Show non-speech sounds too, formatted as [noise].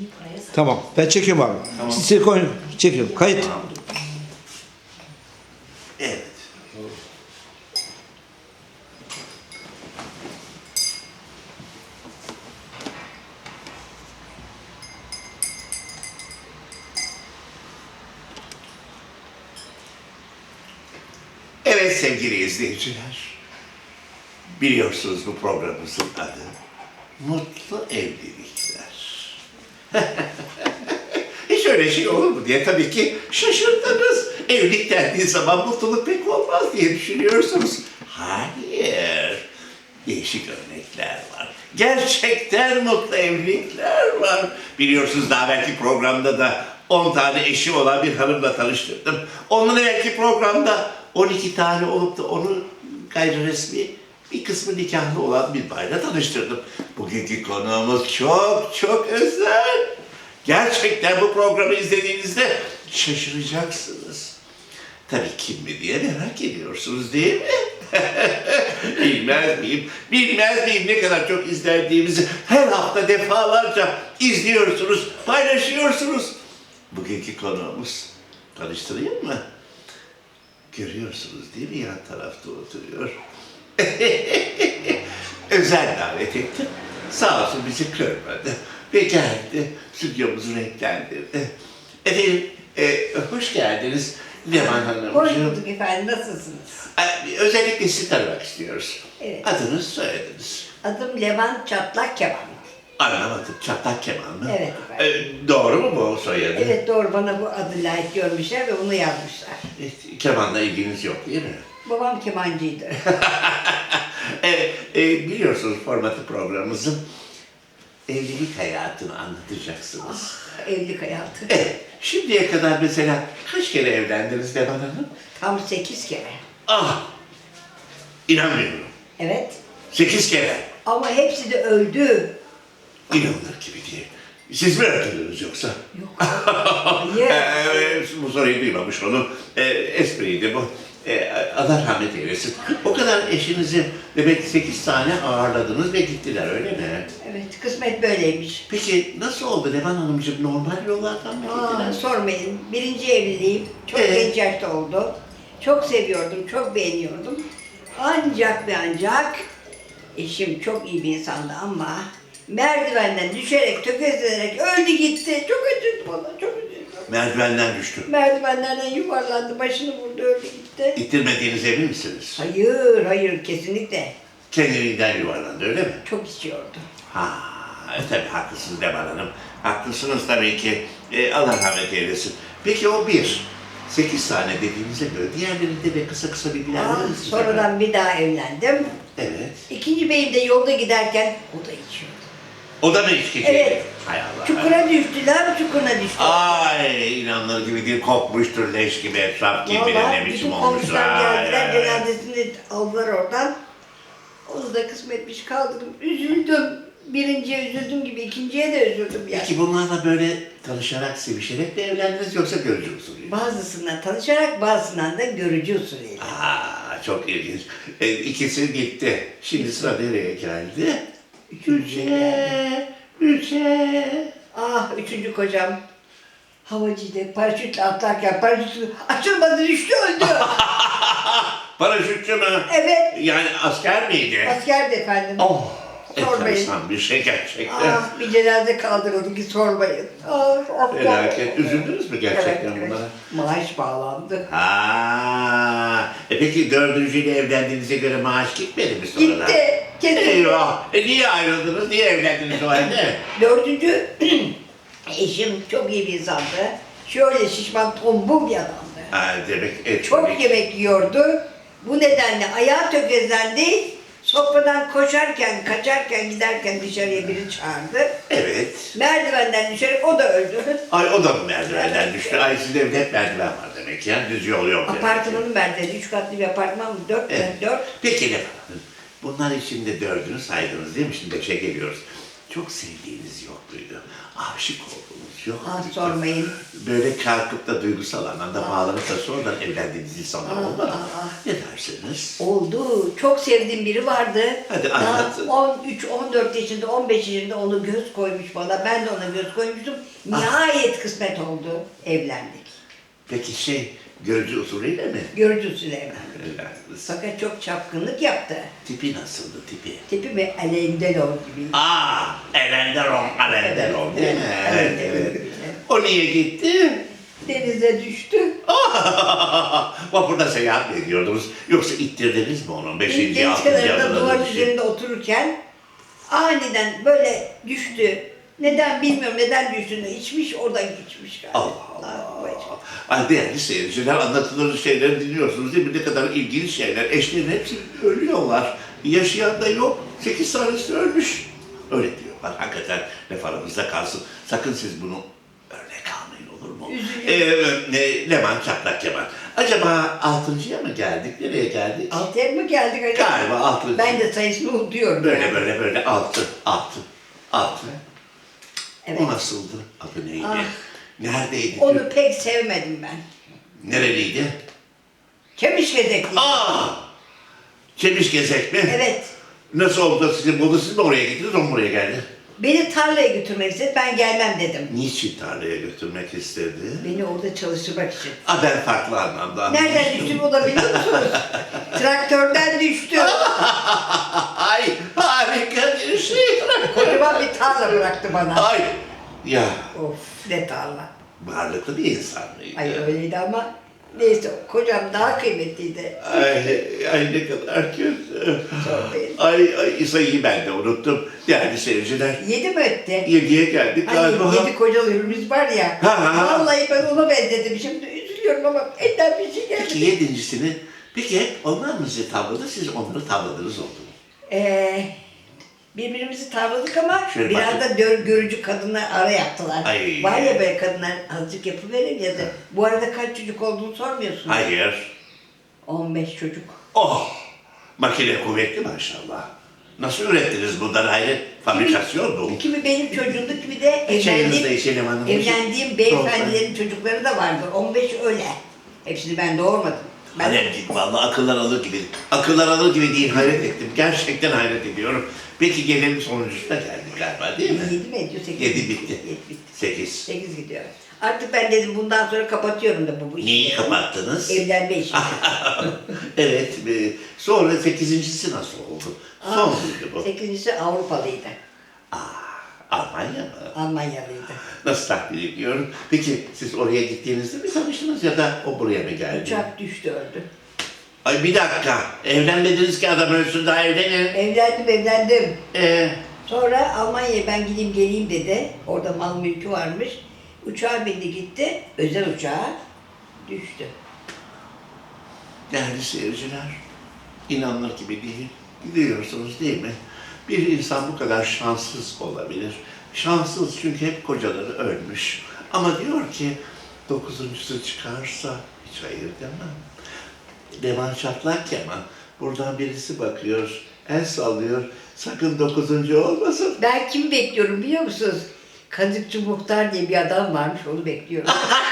İyi paraya sat. Tamam. Ben çekiyorum abi. Siz silikon çekiyorum. Kayıt. Evet. Evet sevgili izleyiciler. Biliyorsunuz bu programımızın adı Mutlu Evlilikler. [laughs] Hiç öyle şey olur mu diye tabii ki şaşırdınız. Evlilik dendiği zaman mutluluk pek olmaz diye düşünüyorsunuz. Hayır. Değişik örnekler var. Gerçekten mutlu evlilikler var. Biliyorsunuz daha belki programda da 10 tane eşi olan bir hanımla tanıştırdım. Onun belki programda 12 tane olup da onu gayri resmi bir kısmı nikahlı olan bir bayla tanıştırdım. Bugünkü konuğumuz çok çok özel. Gerçekten bu programı izlediğinizde şaşıracaksınız. Tabii kim mi diye merak ediyorsunuz değil mi? [laughs] Bilmez miyim? Bilmez miyim ne kadar çok izlendiğimizi her hafta defalarca izliyorsunuz, paylaşıyorsunuz. Bugünkü konuğumuz, tanıştırayım mı? Görüyorsunuz değil mi yan tarafta oturuyor. [laughs] Özel davet ettim. Sağ olsun bizi kırmadı. Ve geldi, stüdyomuzu renklendirdi. Efendim, e, hoş geldiniz Leman Hanımcığım. Hoş bulduk efendim. Nasılsınız? E, Özellikle sizi tanımak istiyoruz. Evet. Adınız, soyadınız. Adım Levent Çatlak Kemal. Anlamadım. Çatlak Kemal mı? Evet efendim. E, doğru mu bu soyadı? Evet doğru bana bu adı layık görmüşler ve bunu yazmışlar. E, Kemal'la ilginiz yok değil mi? Babam kemancıydı. [laughs] evet, e, biliyorsunuz formatı programımızın evlilik hayatını anlatacaksınız. Evlilik hayatı. Evet, şimdiye kadar mesela kaç kere evlendiniz Leman Hanım? Tam sekiz kere. Ah, inanmıyorum. Evet. Sekiz kere. Ama hepsi de öldü. İnanılır gibi değil. Siz mi öldürdünüz yoksa? Yok. Hayır. [laughs] Ee, bu soruyu duymamış onu. Ee, espriydi bu. Ee, Allah rahmet eylesin. O kadar eşinizi demek ki sekiz tane ağırladınız ve gittiler öyle mi? Evet kısmet böyleymiş. Peki nasıl oldu Levan Hanımcığım? Normal yollardan mı Aa, gittiler? sormayın. Birinci evliliğim çok Evet. genç yaşta oldu. Çok seviyordum, çok beğeniyordum. Ancak ve ancak eşim çok iyi bir insandı ama merdivenden düşerek, tökezlenerek öldü gitti. Çok acıdı bana, çok acıdı. Merdivenden düştü. Merdivenlerden yuvarlandı, başını vurdu, öldü gitti. İttirmediğiniz emin misiniz? Hayır, hayır, kesinlikle. Kendiliğinden yuvarlandı öyle mi? Çok istiyordu. Ha, e, tabii haklısınız Leman Hanım. Haklısınız tabii ki. E, Allah rahmet eylesin. Peki o bir. Sekiz tane dediğinize göre diğerlerinde de kısa kısa bilgiler Aa, verir misiniz? sonradan bir daha evlendim. Evet. İkinci beyim de yolda giderken o da içiyordu. O da mı içkiciydi? Evet. Hay Allah. Çukura düştüler, çukuruna düştü. Ay inanılır gibi değil. Kokmuştur leş gibi etraf kim bilir ne Vallahi biçim bütün olmuş. komşular Ay, geldiler, cenazesini aldılar oradan. Onu da kısmetmiş kaldırdım. Üzüldüm. Birinciye üzüldüm gibi ikinciye de üzüldüm yani. Peki bunlarla böyle tanışarak, sevişerek mi evlendiniz yoksa görücü usulü? mü? Bazısından tanışarak bazısından da görücü usulüyle. Aa, çok ilginç. E, ikisi gitti. Şimdi sıra nereye geldi? Üçe. Üçe. Ah üçüncü kocam havacıydı. Paraşütle atlarken paraşütü açılmadı düştü öldü. [laughs] Paraşütçü mü? evet Yani asker miydi? askerdi efendim. Oh. Sormayın. Enteresan bir şey gerçekten. Ah bir cenaze kaldırıldı ki sormayın. Ah, ah, Felaket. Üzüldünüz mü gerçekten evet, evet. bunlara? Maaş bağlandı. Ha, e peki dördüncüyle evlendiğinize göre maaş gitmedi mi sonradan? Gitti. Kesinlikle. Eyvah. E niye ayrıldınız? Niye evlendiniz o halde? Dördüncü [clears throat] eşim çok iyi bir insandı. Şöyle şişman tombul bir adamdı. Ha, demek et Çok yemek yiyordu. Bu nedenle ayağı tökezlendi. Sofradan koşarken, kaçarken, giderken dışarıya biri çağırdı. Evet. Merdivenden düşerek o da öldü. Ay o da mı merdivenden düştü? Ay sizde evde hep merdiven var demek ya. Düz yol yok demek. Apartmanın merdiveni, üç katlı bir apartman mı? Dört, Evet. dört. Peki ne yapalım? Bunlar içinde dördünü saydınız değil mi? Şimdi beşe geliyoruz. Çok sevdiğiniz yok muydu? Aşık olduğunuz Yok. Ah sormayın. Böyle kalkıp da duygusal anlamda bağlanıp da sonradan evlendiğiniz insanlar Ah, olmadı. ah, ah. Ne dersiniz? Oldu. Çok sevdiğim biri vardı. Hadi anlatın. 13, 14 yaşında, 15 yaşında onu göz koymuş bana. Ben de ona göz koymuştum. Nihayet kısmet oldu. Evlendik. Peki şey, görücü usulüyle mi? Görücü. Evlendiniz. Fakat çok çapkınlık yaptı. Tipi nasıldı tipi? Tipi mi Alain Delon gibi. Aa, Erenderon, Erenderon değil mi? Evet, Evet. O niye gitti? Denize düştü. [laughs] Vapurda seyahat mi ediyordunuz? Yoksa ittirdiniz mi onu? Beşinci, Deniz altıncı kenarında adada duvar düştü. üzerinde otururken aniden böyle düştü. Neden bilmiyorum neden düştüğünü içmiş oradan geçmiş galiba. Allah Allah. Ay değerli seyirciler anlatılan şeyleri dinliyorsunuz değil mi? Ne kadar ilginç şeyler. Eşlerin hepsi ölüyorlar. Yaşayan da yok. Sekiz tanesi ölmüş. Öyle diyorlar. Hakikaten laf aramızda kalsın. Sakın siz bunu örnek almayın olur mu? Üzülüyorum. Ee, ne, Leman Çatlak Kemal. Acaba altıncıya mı geldik? Nereye geldik? Altıya mı geldik acaba? Galiba altıncı. Ben de sayısını unutuyorum. Böyle yani. böyle böyle altı, altı, altı. Evet. O nasıldı? Adı neydi? Ah. Neredeydi? Onu pek sevmedim ben. Nereliydi? Çemişgezekli. Aa! Çemiş gezek mi? Evet. Nasıl oldu da sizin buldu? Siz mi oraya gittiniz, o mu buraya geldi? Beni tarlaya götürmek istedi. Ben gelmem dedim. Niçin tarlaya götürmek istedi? Beni orada çalıştırmak için. Aa, ben farklı anlamda Nereden düştüm o da biliyor musunuz? [laughs] Traktörden düştü. Ay harika bir şey. Kocaman bir tarla bıraktı bana. Ay ya Of ne tarla. varlıklı bir insan mıydı? Ay öyleydi ama neyse kocam daha kıymetliydi. Ay, ay ne kadar kötü. Ay, ay sayıyı ben de unuttum. Değerli seyirciler. Yedi mi ötti? Yediye geldik galiba. Hani yedi kocalı ürünümüz var ya. Ha, ha, ha. Vallahi ben ona benzedim. Şimdi üzülüyorum ama elinden bir şey Peki geldi. yedincisini, peki onlar mı sizi tavladı, siz onları tavladınız oldu? Ee, birbirimizi tavladık ama Şöyle biraz bakın. da gör, görücü kadınlar ara yaptılar. Ay. Var ya böyle kadınlar azıcık yapıverir ya da. Bu arada kaç çocuk olduğunu sormuyorsun. Hayır. 15 çocuk. Oh! Makine kuvvetli maşallah. Nasıl ürettiniz bundan hayret? Fabrikasyon bu. Kimi benim çocuğumdu, kimi de [laughs] Çayınızda evlendiğim, içelim hanım. evlendiğim beyefendilerin çocukları da vardır. 15 öyle. Hepsini ben doğurmadım. Ben Hani vallahi akıllar alır gibi, akıllar alır gibi değil hayret ettim. Gerçekten hayret ediyorum. Peki gelelim sonuncusuna geldik galiba değil mi? 7 mi ediyor? 8 Yedi bitti. 7 bitti. Sekiz. 8 gidiyor. Artık ben dedim bundan sonra kapatıyorum da bu, bu işi. Neyi kapattınız? Evlenme işini. [laughs] evet. e, Sonra sekizincisi nasıl oldu? Son Ah, muydu bu? Sekincisi Avrupalıydı. Aa, Almanya mı? Almanyalıydı. Nasıl tahmin ediyorum? Peki siz oraya gittiğinizde mi tanıştınız ya da o buraya mı geldi? Uçak düştü öldü. Ay bir dakika. Evlenmediniz ki adam ölsün daha evlenin. Evlendim evlendim. Ee, Sonra Almanya'ya ben gideyim geleyim dedi. Orada mal mülkü varmış. Uçağa bindi gitti. Özel uçağa düştü. değerli seyirciler, inanılır gibi değil. Biliyorsunuz değil mi? Bir insan bu kadar şanssız olabilir. Şanssız çünkü hep kocaları ölmüş. Ama diyor ki dokuzuncusu çıkarsa hiç hayır demem. Leman Çatlak Kemal. Buradan birisi bakıyor, el sallıyor. Sakın dokuzuncu olmasın. Ben kimi bekliyorum biliyor musunuz? Kazıkçı Muhtar diye bir adam varmış onu bekliyorum. [laughs]